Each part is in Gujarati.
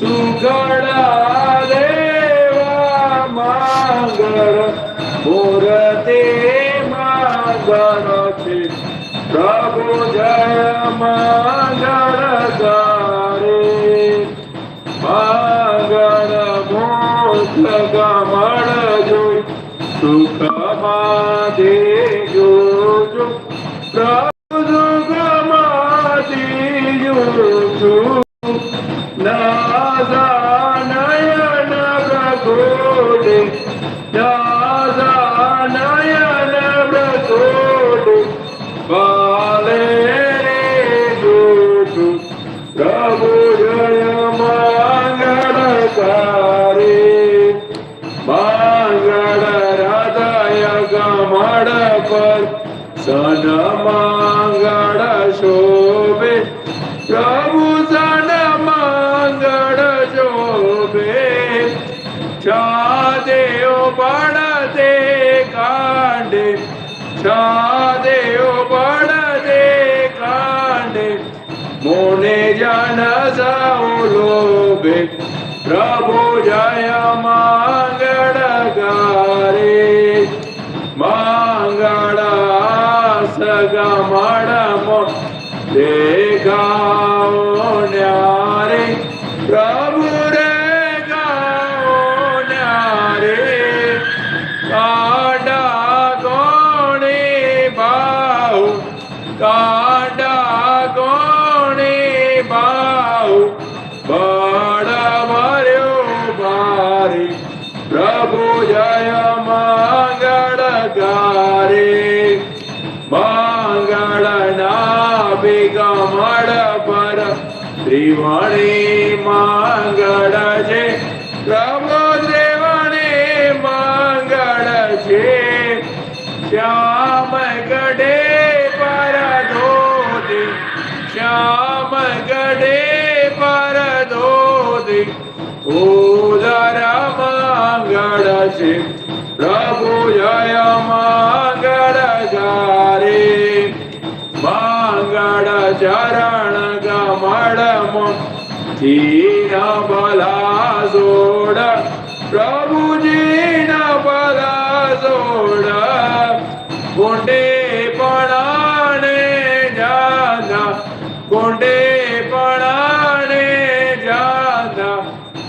सुखडा देवा मागर बोरते मागरचे प्रभु जय मागर गारे मागर मोठ गमण जोई सुख मादे जो जो प्रभु गमादी जो जो ना શોભે, પ્રભુ જન મંગળ શોભે. છાદેવ દે કાંડે છાદેવ દે કાંડે. મોને જન સૌ લોભે, પ્રભુ જય મંગળ ગારે. મંગળ સગમણ મો દેખાઓ ન્યારે પ્રભુ રે ગાઓ ન્યારે કાડા કોણે બાહુ, કાડા કોણે બાહુ બળ મર્યો ભારી, પ્રભુ જય મંગળ ગારે ત્રિવણી મંગળ છે પ્રભુ ત્રિવણી મંગળ છે શ્યામ ગડે પર ધોતી શ્યામ ગડે પર ધોધી ઉદર મંગળ છે પ્રભુ જય મંગળ ચીન ભલા જોડ પ્રભુજી ના ભલા જોડ ગુંડે પણાને જાના ગુંડે પણાને જાના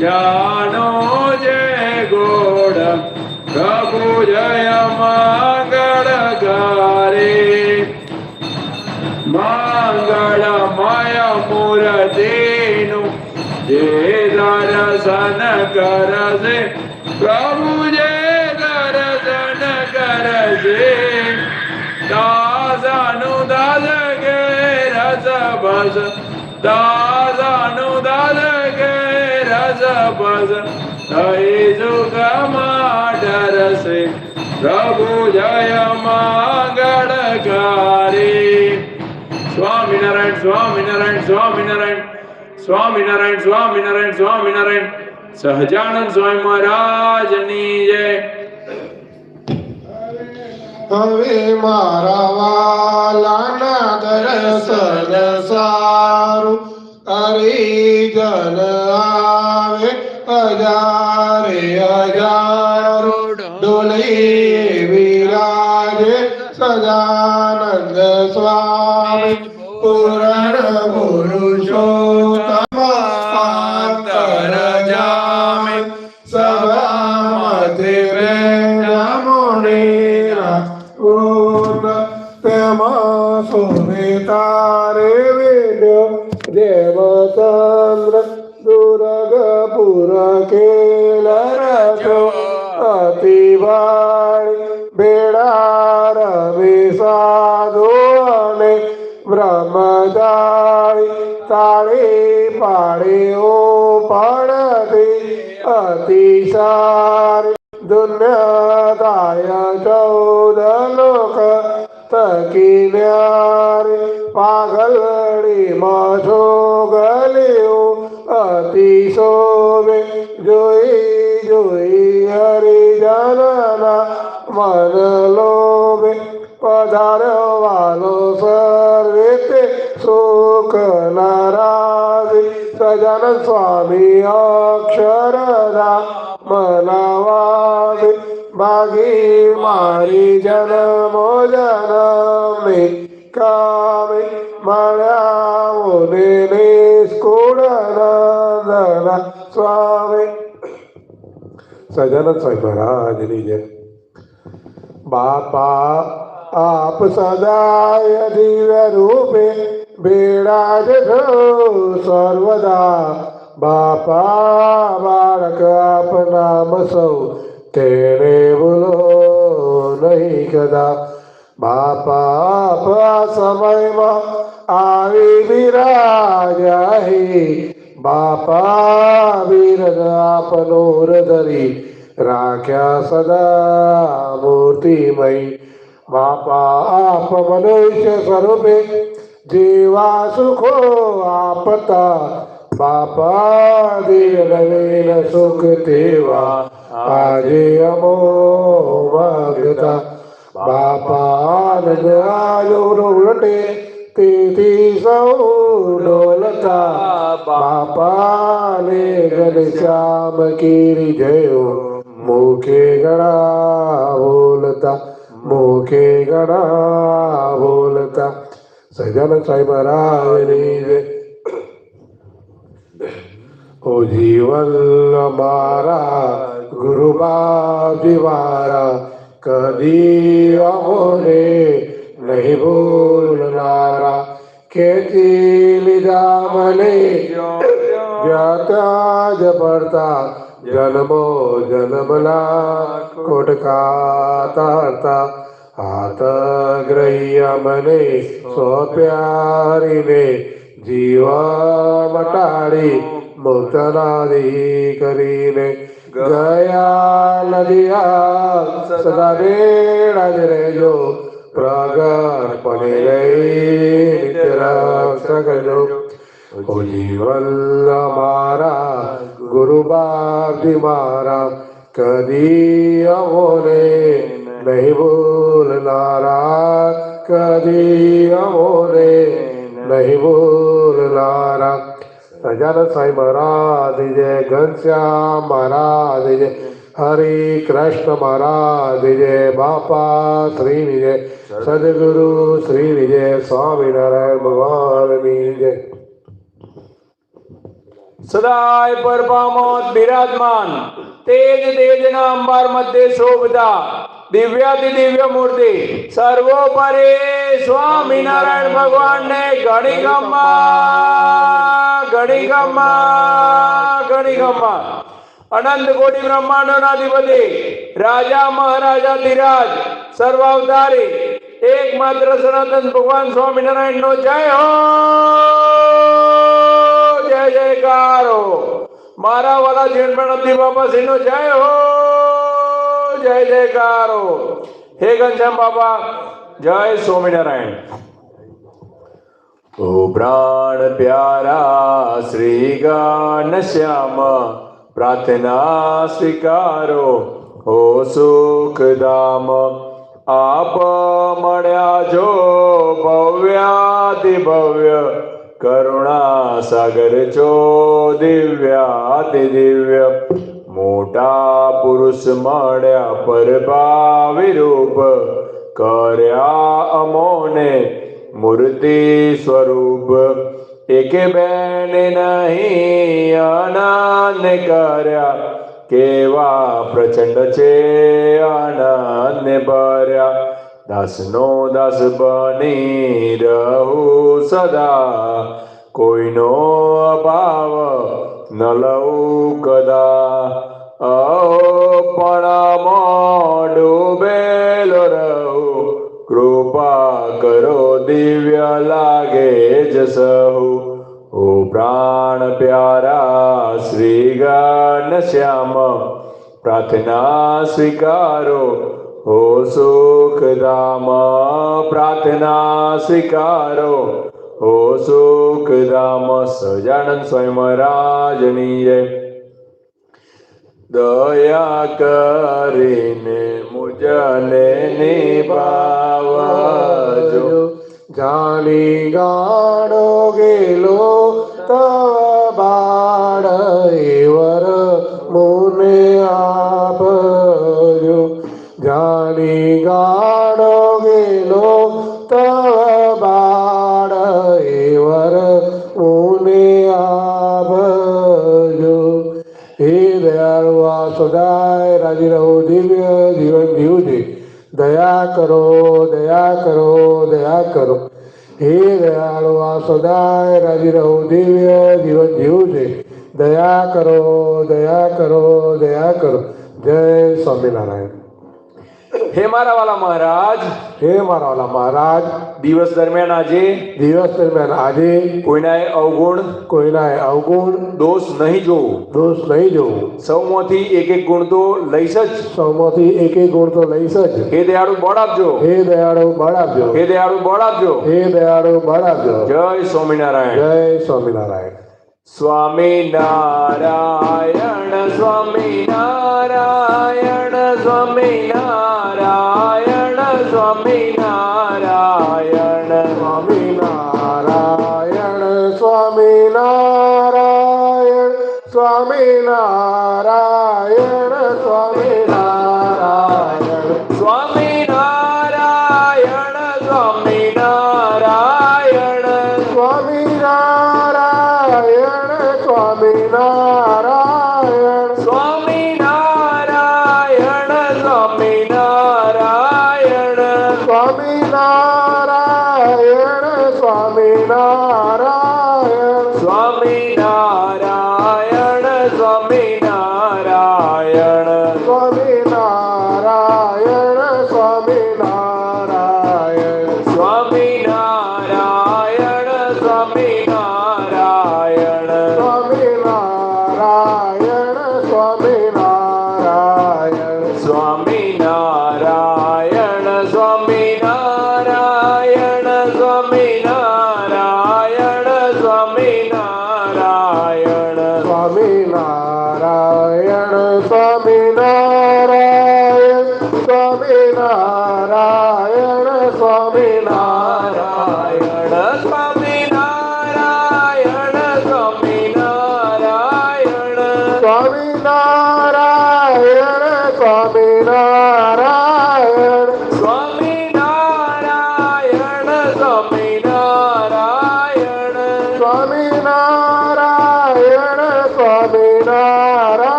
જાનો જય ગોડ પ્રભુ જય મંગળ ગારે મંગળમય મૂર્તિનું જે દર્શન કરશે પ્રભુ જે દર્શન કરશે દાસનું દાસ કે રસ બસ દાસનું દાસ કે રસ બસ થઈ સુખમાં ડરશે પ્રભુ જય મંગળ ગારી સ્વામિનારાયણ સ્વામિનારાયણ સ્વામિનારાયણ સ્વામિનારાયણ સ્વામિનારાયણ સ્વામિનારાયણ સહજાનંદ સ્વામી મહારાજની જય. હવે મારા વાલાના દર્શન સારું. હરિજન सुमितारे वेद देवचन्द्र दुर्गपुरकेलरथ अतिवाणि बेडारवि साधु अने ब्रह्मचारि ताळे पाळे ओ पडति अतिशारि दुन्यताय चौदलोक તકી ન્યારી પાગલડી મથો ગલ્યું અતિ શોભે જોઈ જોઈ હરિજનના મન લોભે પધાર્યો વાલો સર્વે તે સુખ નારાજી સજા સજાનંદ સ્વામી અક્ષરધા મનાવામી बागी मारी जनमो जनमे कामे मळ्यामुने निष्कुडनंदन स्वामी। सजन साई महाराज जय। बापा आप सदाय दिव्य रूपे बेडा बेडाज सर्वदा। बापा बाळक आपणाम सौ। આપ નામ સૌ તેને ભૂલો નહીં કદા બાપા આપ આ સમયમાં આવી બિરાજ્યા હે બાપા બિરદ આપનો ધરી રાખ્યા સદા મૂર્તિમય બાપા આપ મનુષ્ય સ્વરૂપે જેવા સુખો આપતા બાપા દિલ નવીન સુખ તેવા આજે અમો માગતા બાપા ઉલટે, તેથી સૌ ડોલતા. બાપાને ઘનશ્યામ કીરી જયો મુખે ગણા બોલતા, મુખે ગણા બોલતા. સજન સાહેબ મહારાજની જય जीवन हमारा गुरु बाबारा कदी अमोरे नहीं भूल नारा। खेती लिदा मने, ज्ञाता पड़ता जन्मो जन्मला हाथ हातग्रह्य मने, सो प्यारी ने, जीवा मटाड़ी मुक्तनादि करीन गया नदिया सदा बेण जो प्रागर पने रे जो हो जीवन हमारा गुरु बाबी मारा कदी अमोने नहीं भूलना रा कदी अमोने नहीं भूलना रा સજાનંદ સાંઈ મહારાજ જય, ઘનશ્યામ મહારાજ, જય, હરે કૃષ્ણ મહારાજ, જય, બાપા શ્રી વિજય, સદગુરુ શ્રી વિજય, સ્વામિનારાયણ ભગવાનની જય. સદાય પરપામોદ બિરાજમાન. તેજ તેજના અંબાર મધ્ય શોભતા દિવ્યાતિ દિવ્ય મૂર્તિ. સર્વોપરી સ્વામિનારાયણ ભગવાનને ઘણી ગમા ઘણી ગમા ઘણી ગમા અનંત કોટી બ્રહ્માંડોના અધિપતિ, રાજા મહારાજા ધીરાજ, સર્વાવતારી, એકમાત્ર સનાતન ભગવાન સ્વામિનારાયણ નો જય હો! જય જયકારો મારા વાલા જીવન પ્રણતિ બાબા શ્રી નો જય હો જય જયકારો હે ઘનશ્યામ બાબા જય સ્વામિનારાયણ ઓ પ્રાણ પ્યારા શ્રી ઘનશ્યામ પ્રાર્થના સ્વીકારો હો સુખધામ આપ મળ્યા જો ભવ્યાતિ ભવ્ય કરુણા સાગર છો દિવ્યાતિ દિવ્ય. મોટા પુરુષ મળ્યા પરભાવી રૂપ. કર્યા અમોને મૂર્તિ સ્વરૂપ. એકે બેન નહીં આનંદ કર્યા. કેવા પ્રચંડ છે આનંદ ભર્યા. દાસનો દાસ બની રહું સદા કોઈનો અભાવ ન લઉં કદા અહો પણ ડૂબેલો રહું કૃપા કરો દિવ્ય લાગે જ સહુ ઓ પ્રાણ પ્યારા શ્રી ઘનશ્યામ પ્રાર્થના સ્વીકારો હો સુખધામ પ્રાર્થના સ્વીકારો. હો સુખધામ સજાનંદ સ્વયં મહારાજની જય દયા કરીને મુજને નિભાવજો. જાણી ગાણો ગેલો તવ કરો. હે દયાળુ આ સદાય રાજી રહો દિવ્ય જીવન જીવજે દયા કરો દયા કરો દયા કરો. જય સ્વામિનારાયણ. હે મારા વાલા મહારાજ હે મારા વાલા મહારાજ દિવસ દરમિયાન આજે દિવસ દરમિયાન આજે કોઈનાએ અવગુણ કોઈના અવગુણ દોષ નહીં જોવું દોષ નહીં જોવું સૌમાંથી એક એક ગુણ તો લઈશ જ સૌમાંથી એક એક ગુણ તો લઈશ જ હે દયાળુ બળ આપજો હે દયાળુ બળ આપજો હે દયાળુ બળ આપજો હે દયાળુ બળ આપજો જય સ્વામિનારાયણ જય સ્વામિનારાયણ સ્વામી નારાયણ સ્વામી નારાયણ સ્વામી નારાયણ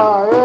아, 예.